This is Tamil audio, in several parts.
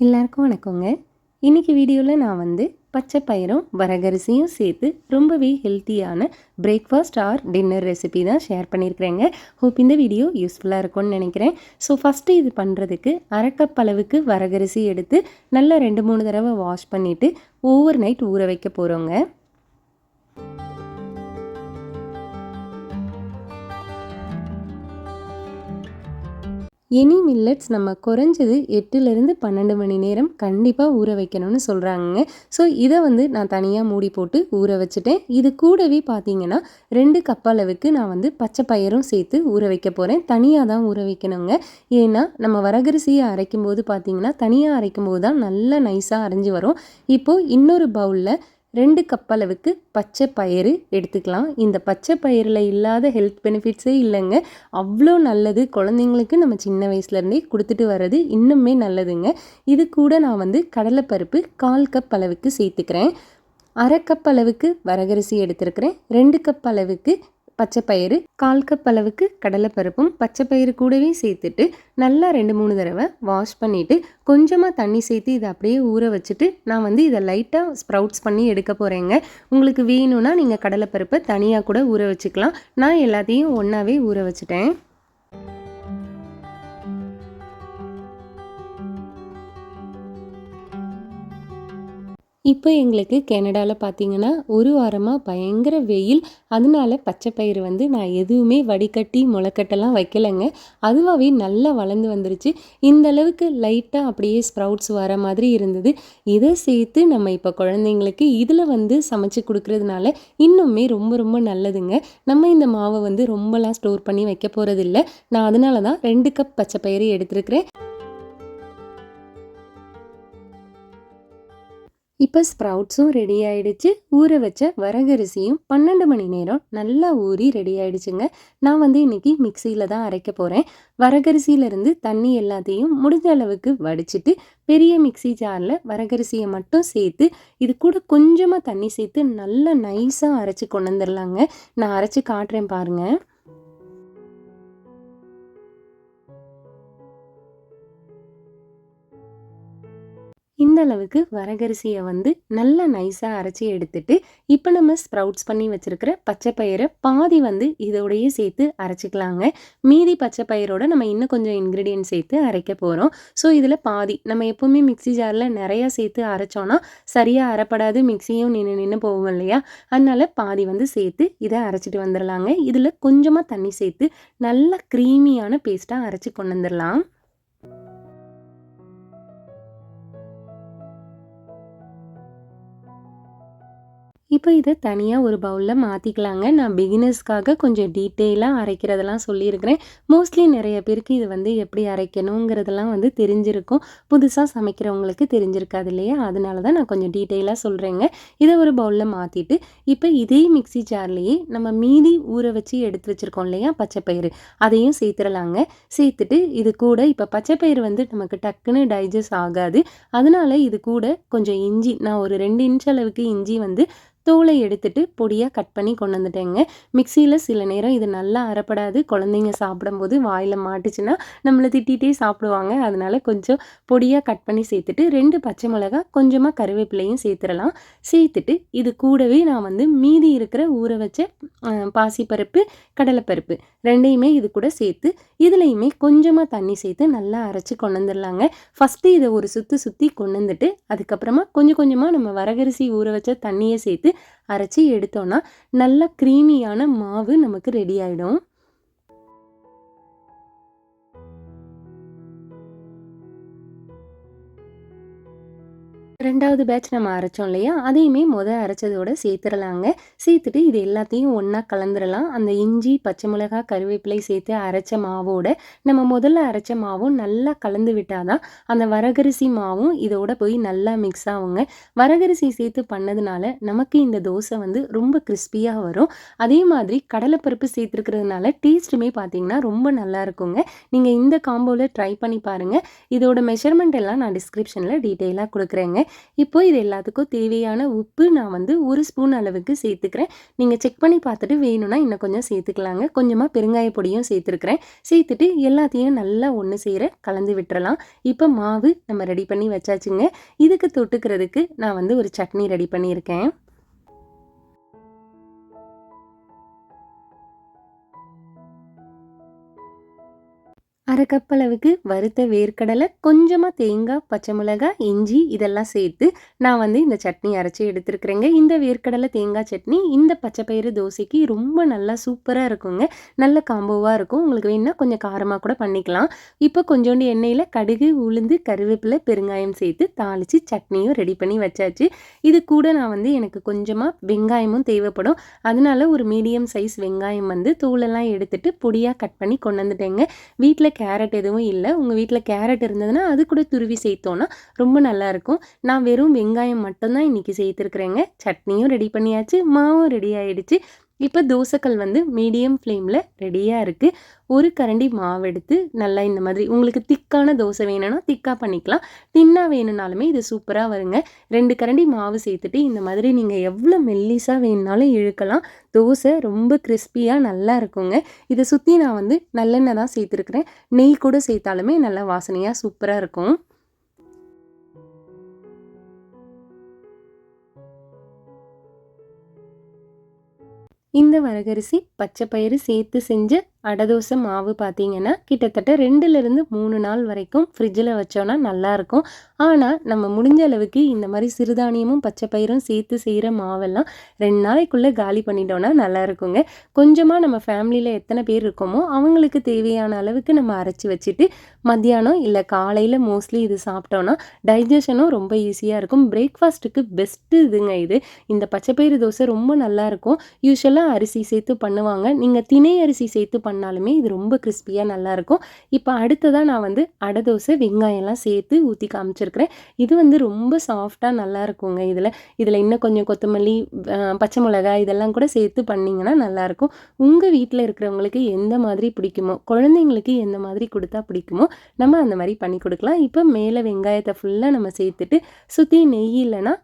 எல்லாருக்கும் வணக்கங்க. இன்றைக்கி வீடியோவில் நான் வந்து பச்சை பயிரும் வரகரிசியும் சேர்த்து ரொம்பவே ஹெல்த்தியான பிரேக்ஃபாஸ்ட் ஆர் டின்னர் ரெசிபி தான் ஷேர் பண்ணியிருக்கிறேங்க. ஹோப் இந்த வீடியோ யூஸ்ஃபுல்லாக இருக்கும்னு நினைக்கிறேன். ஸோ ஃபஸ்ட்டு இது பண்ணுறதுக்கு அரைக்கப் அளவுக்கு வரகரிசி எடுத்து நல்லா ரெண்டு மூணு தடவை வாஷ் பண்ணிவிட்டு ஓவர் நைட் ஊற வைக்க போகிறோங்க எனி மில்லட்ஸ் நம்ம குறைஞ்சது எட்டுலேருந்து பன்னெண்டு மணி நேரம் கண்டிப்பாக ஊற வைக்கணும்னு சொல்கிறாங்க ஸோ இதை வந்து நான் தனியாக மூடி போட்டு ஊற வச்சுட்டேன். இது கூடவே பார்த்தீங்கன்னா ரெண்டு கப் அளவுக்கு நான் வந்து பச்சை பயிரும் சேர்த்து ஊற வைக்க போகிறேன் தனியாக தான் ஊற வைக்கணுங்க. ஏன்னா நம்ம வரகரிசியை அரைக்கும் போது பார்த்தீங்கன்னா தனியாக அரைக்கும் போது தான் நல்லா நைஸாக அரைஞ்சி வரும். இப்போது இன்னொரு பவுலில் ரெண்டு கப் அளவுக்கு பச்சை பயிறு எடுத்துக்கலாம். இந்த பச்சை பயிரில் இல்லாத ஹெல்த் பெனிஃபிட்ஸே இல்லைங்க. அவ்வளோ நல்லது. குழந்தைங்களுக்கு நம்ம சின்ன வயசுலேருந்தே கொடுத்துட்டு வர்றது இன்னுமே நல்லதுங்க. இது கூட நான் வந்து கடலைப்பருப்பு கால் கப் அளவுக்கு சேர்த்துக்கிறேன். அரை கப் அளவுக்கு வரகரிசி எடுத்துருக்கிறேன். ரெண்டு கப் அளவுக்கு பச்சைப்பயிறு கால் கப் அளவுக்கு கடலைப்பருப்பும் பச்சைப்பயிறு கூடவே சேர்த்துட்டு நல்லா ரெண்டு மூணு தடவை வாஷ் பண்ணிவிட்டு கொஞ்சமாக தண்ணி சேர்த்து இதை அப்படியே ஊற வச்சுட்டு நான் வந்து இதை லைட்டாக ஸ்ப்ரவுட்ஸ் பண்ணி எடுக்க போகிறேங்க உங்களுக்கு வேணும்னா நீங்கள் கடலைப்பருப்பை தனியாக கூட ஊற வச்சுக்கலாம். நான் எல்லாத்தையும் ஒன்றாவே ஊற வச்சுட்டேன். இப்போ எங்களுக்கு கனடாவில் பார்த்தீங்கன்னா ஒரு வாரமாக பயங்கர வெயில். அதனால பச்சை பயிறு வந்து நான் எதுவுமே வடிகட்டி முளைக்கட்டெல்லாம் வைக்கலைங்க. அதுவாகவே நல்லா வளர்ந்து வந்துருச்சு. இந்த அளவுக்கு லைட்டாக அப்படியே ஸ்ப்ரவுட்ஸ் வர மாதிரி இருந்தது. இதை சேர்த்து நம்ம இப்போ குழந்தைங்களுக்கு இதில் வந்து சமைச்சு கொடுக்குறதுனால இன்னுமே ரொம்ப ரொம்ப நல்லதுங்க. நம்ம இந்த மாவை வந்து ரொம்பலாம் ஸ்டோர் பண்ணி வைக்க போகிறதில்ல நான் அதனால தான் ரெண்டு கப் பச்சை பயிறு எடுத்துருக்கிறேன். இப்போ ஸ்ப்ரவுட்ஸும் ரெடி ஆகிடுச்சு ஊற வச்ச வரகரிசியும் பன்னெண்டு மணி நேரம் நல்லா ஊறி ரெடி ஆகிடுச்சுங்க நான் வந்து இன்றைக்கி மிக்சியில் தான் அரைக்க போகிறேன் வரகரிசியிலேருந்து தண்ணி எல்லாத்தையும் முடிஞ்ச அளவுக்கு வடிச்சிட்டு பெரிய மிக்சி ஜாரில் வரகரிசியை மட்டும் சேர்த்து இது கூட கொஞ்சமாக தண்ணி சேர்த்து நல்லா நைஸாக அரைச்சி கொண்டு வந்துடலாங்க நான் அரைச்சி காட்டுறேன் பாருங்கள் இந்த அளவுக்கு வரகரிசியை வந்து நல்லா நைஸாக அரைச்சி எடுத்துட்டு இப்போ நம்ம ஸ்ப்ரவுட்ஸ் பண்ணி வச்சுருக்கிற பச்சை பயிரை பாதி வந்து இதோடையே சேர்த்து அரைச்சிக்கலாங்க. மீதி பச்சை பயிரோட நம்ம இன்னும் கொஞ்சம் இன்க்ரீடியன்ட் சேர்த்து அரைக்க போகிறோம் ஸோ இதில் பாதி நம்ம எப்போவுமே மிக்சி ஜாரில் நிறையா சேர்த்து அரைச்சோன்னா சரியாக அரைப்படாது மிக்சியும் நின்று நின்று போகும் இல்லையா? அதனால் பாதி வந்து சேர்த்து இதை அரைச்சிட்டு வந்துடலாங்க இதில் கொஞ்சமாக தண்ணி சேர்த்து நல்லா க்ரீமியான பேஸ்ட்டாக அரைச்சி கொண்டு வந்துடலாம் இப்போ இதை தனியாக ஒரு பவுலில் மாற்றிக்கலாங்க நான் பிகினர்ஸ்க்காக கொஞ்சம் டீட்டெயிலாக அரைக்கிறதெல்லாம் சொல்லியிருக்கிறேன். மோஸ்ட்லி நிறைய பேருக்கு இது வந்து எப்படி அரைக்கணுங்கிறதெல்லாம் வந்து தெரிஞ்சிருக்கும். புதுசாக சமைக்கிறவங்களுக்கு தெரிஞ்சிருக்காது இல்லையா? அதனால தான் நான் கொஞ்சம் டீட்டெயிலாக சொல்கிறேங்க இதை ஒரு பவுலில் மாற்றிட்டு இப்போ இதே மிக்சி ஜார்லேயே நம்ம மீதி ஊற வச்சு எடுத்து வச்சுருக்கோம் இல்லையா? பச்சைப்பயிறு. அதையும் சேர்த்துடலாங்க. சேர்த்துட்டு இது கூட இப்போ பச்சைப்பயிறு வந்து நமக்கு டக்குன்னு டைஜஸ்ட் ஆகாது. அதனால இது கூட கொஞ்சம் இஞ்சி நான் ஒரு ரெண்டு இன்ச் அளவுக்கு இஞ்சி வந்து தோலை எடுத்துட்டு பொடியாக கட் பண்ணி கொண்டு வந்துட்டேங்க. மிக்சியில் சில நேரம் இது நல்லா அறப்படாது குழந்தைங்க சாப்பிடும்போது வாயில் மாட்டுச்சுன்னா நம்மளை திட்டிகிட்டே சாப்பிடுவாங்க. அதனால் கொஞ்சம் பொடியாக கட் பண்ணி சேர்த்துட்டு ரெண்டு பச்சை மிளகா கொஞ்சமாக கருவேப்பிலையும் சேர்த்துடலாம். சேர்த்துட்டு இது கூடவே நான் வந்து மீதி இருக்கிற ஊற வச்ச பாசிப்பருப்பு கடலைப்பருப்பு ரெண்டையுமே இது கூட சேர்த்து இதுலேயுமே கொஞ்சமாக தண்ணி சேர்த்து நல்லா அரைச்சி கொண்டு வந்துடலாங்க. ஃபஸ்ட்டு இதை ஒரு சுற்றி சுற்றி கொண்டு வந்துட்டு அதுக்கப்புறமா கொஞ்சம் கொஞ்சமாக நம்ம வரகரிசி ஊற வச்ச தண்ணியை சேர்த்து அரைச்சி எடுத்தோன்னா நல்ல க்ரீமியான மாவு நமக்கு ரெடி ஆகிடும் ரெண்டாவது பேட்ச் நம்ம அரைச்சோம் இல்லையா? அதையுமே முத அரைச்சதோட சேர்த்துடலாங்க சேர்த்துட்டு இது எல்லாத்தையும் ஒன்றா கலந்துடலாம் அந்த இஞ்சி பச்சை மிளகா கருவேப்பிலை சேர்த்து அரைச்ச மாவோட நம்ம முதல்ல அரைச்ச மாவும் நல்லா கலந்து விட்டாதான் அந்த வரகரிசி மாவும் இதோட போய் நல்லா மிக்ஸ் ஆகுங்க. வரகரிசி சேர்த்து பண்ணதுனால நமக்கு இந்த தோசை வந்து ரொம்ப கிறிஸ்பியாக வரும். அதே மாதிரி கடலைப்பருப்பு சேர்த்துருக்கிறதுனால டேஸ்ட்டுமே பார்த்தீங்கன்னா ரொம்ப நல்லா இருக்குங்க. நீங்கள் இந்த காம்போவில் ட்ரை பண்ணி பாருங்கள் இதோட மெஷர்மெண்ட் எல்லாம் நான் டிஸ்கிரிப்ஷனில் டீட்டெயிலாக கொடுக்குறேங்க. இப்போ இது எல்லாத்துக்கும் தேவையான உப்பு நான் வந்து ஒரு ஸ்பூன் அளவுக்கு சேர்த்துக்கிறேன். நீங்கள் செக் பண்ணி பார்த்துட்டு வேணும்னா இன்னும் கொஞ்சம் சேர்த்துக்கலாங்க. கொஞ்சமாக பெருங்காய பொடியும் சேர்த்துருக்குறேன். சேர்த்துட்டு எல்லாத்தையும் நல்லா ஒன்று சேர கலந்து விட்டுறலாம். இப்போ மாவு நம்ம ரெடி பண்ணி வச்சாச்சுங்க. இதுக்கு தொட்டுக்கிறதுக்கு நான் வந்து ஒரு சட்னி ரெடி பண்ணியிருக்கேன். அரை கப் அளவுக்கு வறுத்த வேர்க்கடலை கொஞ்சமாக தேங்காய் பச்சை மிளகாய் இஞ்சி இதெல்லாம் சேர்த்து நான் வந்து இந்த சட்னி அரைச்சி எடுத்துருக்குறேங்க. இந்த வேர்க்கடலை தேங்காய் சட்னி இந்த பச்சை பயிறு தோசைக்கு ரொம்ப நல்லா சூப்பராக இருக்குங்க. நல்ல காம்போவாக இருக்கும். உங்களுக்கு வேணுன்னா கொஞ்சம் காரமாக கூட பண்ணிக்கலாம். இப்போ கொஞ்சோண்டு எண்ணெயில் கடுகு உளுந்து கருவேப்பிலை பெருங்காயம் சேர்த்து தாளித்து சட்னியும் ரெடி பண்ணி வச்சாச்சு. இது கூட நான் வந்து எனக்கு கொஞ்சமாக வெங்காயமும் தேவைப்படும். அதனால ஒரு மீடியம் சைஸ் வெங்காயம் வந்து தூளெல்லாம் எடுத்துட்டு பொடியாக கட் பண்ணி கொண்டு வந்துட்டேங்க. வீட்டில் கேரட் எதுவும் இல்லை. உங்கள் வீட்டில் கேரட் இருந்ததுன்னா அது கூட துருவி சேர்த்தோன்னா ரொம்ப நல்லாயிருக்கும் நான் வெறும் வெங்காயம் மட்டும்தான் இன்றைக்கி சேர்த்துருக்குறேங்க. சட்னியும் ரெடி பண்ணியாச்சு மாவும் ரெடி ஆகிடுச்சு இப்போ தோசைக்கல் வந்து மீடியம் ஃப்ளேமில் ரெடியாக இருக்குது ஒரு கரண்டி மாவு எடுத்து நல்லா இந்த மாதிரி உங்களுக்கு திக்கான தோசை வேணும்னா திக்காக பண்ணிக்கலாம். தின்னாக வேணும்னாலுமே இது சூப்பராக வருங்க. ரெண்டு கரண்டி மாவு சேர்த்துட்டு இந்த மாதிரி நீங்கள் எவ்வளோ மெல்லிஸாக வேணுனாலும் இழுக்கலாம். தோசை ரொம்ப கிறிஸ்பியாக நல்லா இருக்குங்க. இதை சுற்றி நான் வந்து நல்லெண்ணெய் தான் சேர்த்துருக்குறேன். நெய் கூட சேர்த்தாலுமே நல்லா வாசனையாக சூப்பராக இருக்கும். இந்த வரகரிசி பச்சை பயிறு சேர்த்து செஞ்ச அடதோசை மாவு பார்த்தீங்கன்னா கிட்டத்தட்ட ரெண்டுலேருந்து மூணு நாள் வரைக்கும் ஃப்ரிட்ஜில் வச்சோன்னா நல்லாயிருக்கும். ஆனால் நம்ம முடிஞ்ச அளவுக்கு இந்த மாதிரி சிறுதானியமும் பச்சை பயிரும் சேர்த்து செய்கிற மாவெல்லாம் ரெண்டு நாளைக்குள்ளே காலி பண்ணிட்டோன்னா நல்லா இருக்குங்க கொஞ்சமாக நம்ம ஃபேமிலியில் எத்தனை பேர் இருக்கோமோ அவங்களுக்கு தேவையான அளவுக்கு நம்ம அரைச்சி வச்சுட்டு மத்தியானம் இல்லை காலையில் மோஸ்ட்லி இது சாப்பிட்டோன்னா டைஜஷனும் ரொம்ப ஈஸியாக இருக்கும். பிரேக்ஃபாஸ்ட்டுக்கு பெஸ்ட்டு இதுங்க இது. இந்த பச்சைப்பயிறு தோசை ரொம்ப நல்லாயிருக்கும். யூஸ்வலாக அரிசி சேர்த்து பண்ணுவாங்க. நீங்கள் திணை அரிசி சேர்த்து பண்ண பண்ணாலுமே இது ரொம்ப கிறிஸ்பியாக நல்லாயிருக்கும் இப்போ அடுத்ததாக நான் வந்து அடை தோசை வெங்காயம்லாம் சேர்த்து ஊற்றி காமிச்சிருக்கிறேன். இது வந்து ரொம்ப சாஃப்டாக நல்லா இருக்குங்க இதில். இதில் இன்னும் கொஞ்சம் கொத்தமல்லி பச்சை மிளகாய் இதெல்லாம் கூட சேர்த்து பண்ணிங்கன்னா நல்லாயிருக்கும் உங்கள் வீட்டில் இருக்கிறவங்களுக்கு எந்த மாதிரி பிடிக்குமோ குழந்தைங்களுக்கு எந்த மாதிரி கொடுத்தா பிடிக்குமோ நம்ம அந்த மாதிரி பண்ணி கொடுக்கலாம். இப்போ மேலே வெங்காயத்தை ஃபுல்லாக நம்ம சேர்த்துட்டு சுற்றி நெய் இல்லைன்னா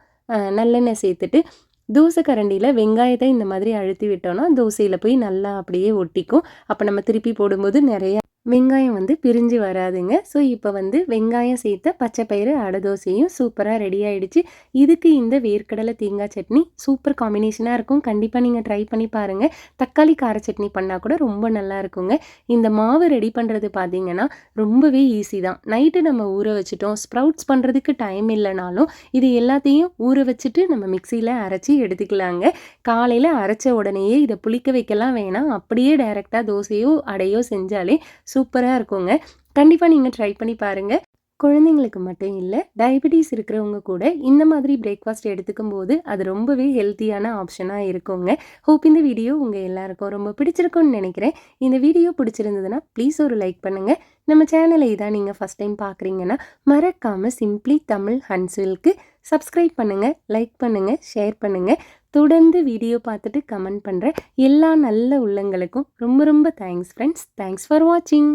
நல்லெண்ணெய் சேர்த்துட்டு தோசை கரண்டியில் வெங்காயத்தை இந்த மாதிரி அழுத்தி விட்டோன்னா தோசையில் போய் நல்லா அப்படியே ஒட்டிக்கும். அப்போ நம்ம திருப்பி போடும்போது நிறையா வெங்காயம் வந்து பிரிஞ்சு வராதுங்க. ஸோ இப்போ வந்து வெங்காயம் சேர்த்த பச்சை பயிறு அடை தோசையும் சூப்பராக ரெடி ஆகிடுச்சு இதுக்கு இந்த வேர்க்கடலை தேங்காய் சட்னி சூப்பர் காம்பினேஷனாக இருக்கும். கண்டிப்பாக நீங்கள் ட்ரை பண்ணி பாருங்கள் தக்காளி கார சட்னி பண்ணால் கூட ரொம்ப நல்லா இருக்குங்க. இந்த மாவு ரெடி பண்ணுறது பார்த்தீங்கன்னா ரொம்பவே ஈஸி தான். நைட்டு நம்ம ஊற வச்சுட்டோம். ஸ்ப்ரவுட்ஸ் பண்ணுறதுக்கு டைம் இல்லைனாலும் இது எல்லாத்தையும் ஊற வச்சுட்டு நம்ம மிக்சியில் அரைச்சி எடுத்துக்கலாங்க. காலையில் அரைச்ச உடனேயே இதை புளிக்க வைக்கலாம் வேணாம். அப்படியே டைரெக்டாக தோசையோ அடையோ செஞ்சாலே சூப்பராக இருக்குங்க. கண்டிப்பாக நீங்கள் ட்ரை பண்ணி பாருங்கள் குழந்தைங்களுக்கு மட்டும் இல்லை டயபெட்டிஸ் இருக்கிறவங்க கூட இந்த மாதிரி பிரேக்ஃபாஸ்ட் எடுத்துக்கும் போது அது ரொம்பவே ஹெல்த்தியான ஆப்ஷனாக இருக்குங்க. ஹோப் இந்த வீடியோ உங்கள் எல்லாருக்கும் ரொம்ப பிடிச்சிருக்கும்னு நினைக்கிறேன். இந்த வீடியோ பிடிச்சிருந்ததுன்னா ப்ளீஸ் ஒரு லைக் பண்ணுங்கள் நம்ம சேனலை இதான் நீங்கள் ஃபஸ்ட் டைம் பார்க்குறீங்கன்னா மறக்காமல் சிம்ப்ளி தமிழ் ஹன்ஸ்வில்க்கு சப்ஸ்கிரைப் பண்ணுங்கள் லைக் பண்ணுங்கள் ஷேர் பண்ணுங்கள் தொடர்ந்து வீடியோ பார்த்துட்டு கமெண்ட் பண்ணுற எல்லா நல்ல உள்ளங்களுக்கும் ரொம்ப ரொம்ப தேங்க்ஸ் ஃப்ரெண்ட்ஸ் தேங்க்ஸ் ஃபார் வாட்சிங்